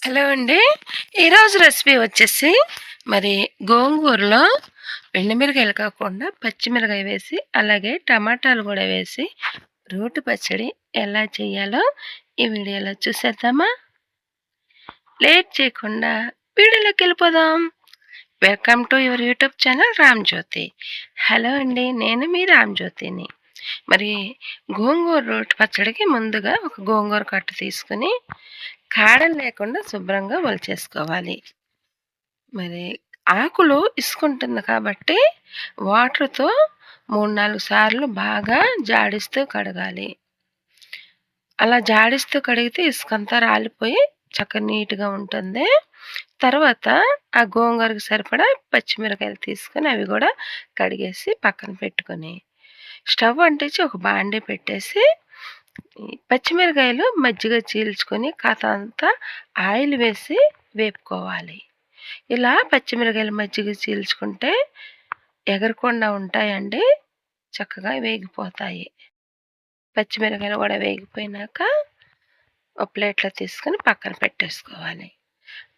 Hello అండి. ఈరోజు recipe వచ్చేసి మరి గోంగూరలో ఎండుమిరకాయలు కాకుండా పచ్చిమిరకాయ వేసి అలాగే టమాటాలు కూడా వేసి రోటి పచ్చడి ఎలా చేయాలో ఈ వీడియోలో చూసేద్దామా? లేట్ చేయకుండా వీడియోలోకి వెళ్ళిపోదాం. Welcome to your YouTube channel Ramjyothi hello అండి నేను మీ రామ్జ్యోతిని మరి గోంగూర రోటి పచ్చడికి ముందుగా ఒక గోంగూర కట్టు తీసుకుని కాడలు లేకుండా శుభ్రంగా వలచేసుకోవాలి మరి ఆకులు ఇసుకుంటుంది కాబట్టి వాటర్తో మూడు నాలుగు సార్లు బాగా జాడిస్తూ కడగాలి. అలా జాడిస్తూ కడిగితే ఇసుకంతా రాలిపోయి చక్కగా నీట్గా ఉంటుంది. తర్వాత ఆ గోంగూరకు సరిపడా పచ్చిమిరకాయలు తీసుకొని అవి కూడా కడిగేసి పక్కన పెట్టుకొని స్టవ్ అంటించి ఒక బాండీ పెట్టేసి పచ్చిమిరకాయలు మజ్జిగ చీల్చుకొని కాస్త అంతా ఆయిల్ వేసి వేపుకోవాలి. ఇలా పచ్చిమిరకాయలు మజ్జిగ చీల్చుకుంటే ఎగరకుండా ఉంటాయండి చక్కగా వేగిపోతాయి. పచ్చిమిరకాయలు కూడా వేగిపోయినాక ఒక ప్లేట్లో తీసుకొని పక్కన పెట్టేసుకోవాలి.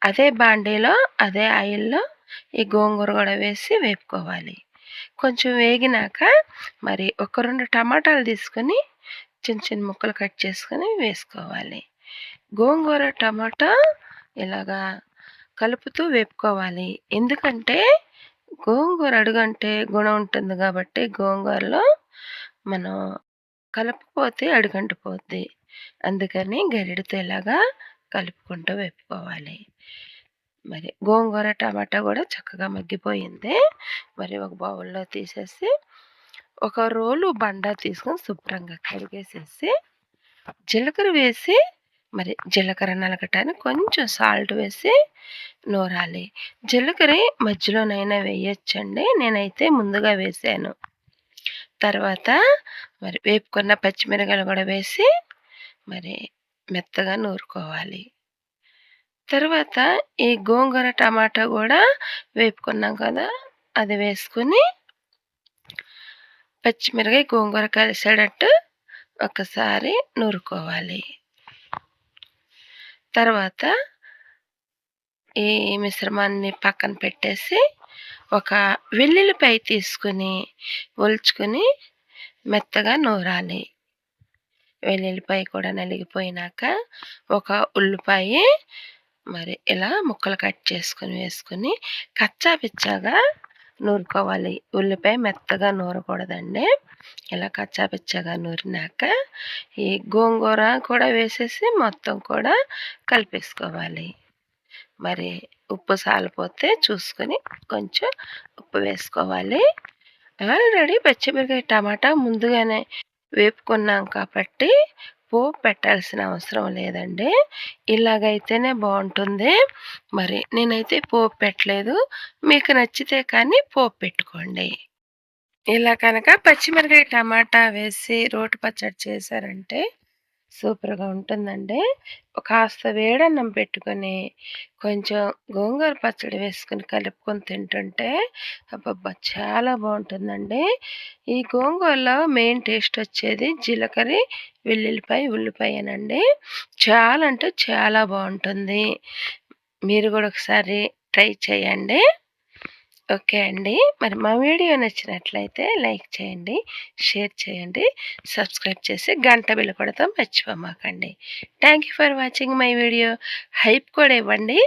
అదే బాండీలో అదే ఆయిల్లో ఈ గోంగూర కూడా వేసి వేపుకోవాలి. కొంచెం వేగినాక మరి ఒక రెండు టమాటాలు తీసుకొని చిన్న చిన్న ముక్కలు కట్ చేసుకొని వేసుకోవాలి. గోంగూర టమాటా ఇలాగా కలుపుతూ వేపుకోవాలి. ఎందుకంటే గోంగూర అడుగంటే గుణం ఉంటుంది కాబట్టి గోంగూరలో మనం కలపకపోతే అడుగంట పోద్ది అందుకని గరిడితో ఇలాగా కలుపుకుంటూ వేపుకోవాలి. మరి గోంగూర టమాటా కూడా చక్కగా మగ్గిపోయింది. మరి ఒక బౌల్లో తీసేసి ఒక రోలు బండ తీసుకొని శుభ్రంగా కడిగేసేసి జీలకర్ర వేసి మరి జీలకర్ర నలగటానికి కొంచెం సాల్ట్ వేసి నూరాలి. జీలకర్ర మధ్యలోనైనా వేయచ్చండి. నేనైతే ముందుగా వేసాను. తర్వాత మరి వేపుకున్న పచ్చిమిరకాయలు కూడా వేసి మరి మెత్తగా నూరుకోవాలి. తర్వాత ఈ గోంగూర టమాటా కూడా వేపుకున్నాం కదా అది వేసుకుని పచ్చిమిరకాయ గోంగూర కలిసేటట్టు ఒకసారి నూరుకోవాలి. తర్వాత ఈ మిశ్రమాన్ని పక్కన పెట్టేసి ఒక వెల్లుల్లిపై తీసుకుని ఒలుచుకుని మెత్తగా నూరాలి. వెల్లుల్లిపాయ కూడా నలిగిపోయినాక ఒక ఉల్లిపాయ మరి ఇలా ముక్కలు కట్ చేసుకొని వేసుకొని కచ్చా పిచ్చాగా నూరుకోవాలి. ఉల్లిపాయ మెత్తగా నూరకూడదండి. ఇలా కచ్చాపిచ్చగా నూరినాక ఈ గోంగూర కూడా వేసేసి మొత్తం కూడా కలిపేసుకోవాలి. మరి ఉప్పు సాలిపోతే చూసుకొని కొంచెం ఉప్పు వేసుకోవాలి. ఆల్రెడీ పచ్చిమిరకాయ టమాటా ముందుగానే వేపుకున్నాం కాబట్టి పోపు పెట్టాల్సిన అవసరం లేదండి. ఇలాగైతేనే బాగుంటుంది. మరి నేనైతే పోపు పెట్టలేదు. మీకు నచ్చితే కానీ పోపు పెట్టుకోండి. ఇలా కనుక పచ్చిమిరకాయ టమాటా వేసి రోటి పచ్చడి చేశారంటే సూపర్గా ఉంటుందండి. కాస్త వేడన్నం పెట్టుకొని కొంచెం గోంగూర పచ్చడి వేసుకొని కలుపుకొని తింటుంటే అబ్బబ్బా! చాలా బాగుంటుందండి. ఈ గోంగూరలో మెయిన్ టేస్ట్ వచ్చేది జీలకర్ర వెల్లుల్లిపాయ ఉల్లిపాయనండి. చాలా అంటే చాలా బాగుంటుంది. మీరు కూడా ఒకసారి ట్రై చేయండి. ఓకే అండి. మరి మా వీడియో నచ్చినట్లయితే లైక్ చేయండి షేర్ చేయండి సబ్స్క్రైబ్ చేసి గంట బిల్ల కొడతాం మర్చిపోమాకండి. Thank you for watching my video. Hype కూడా ఇవ్వండి.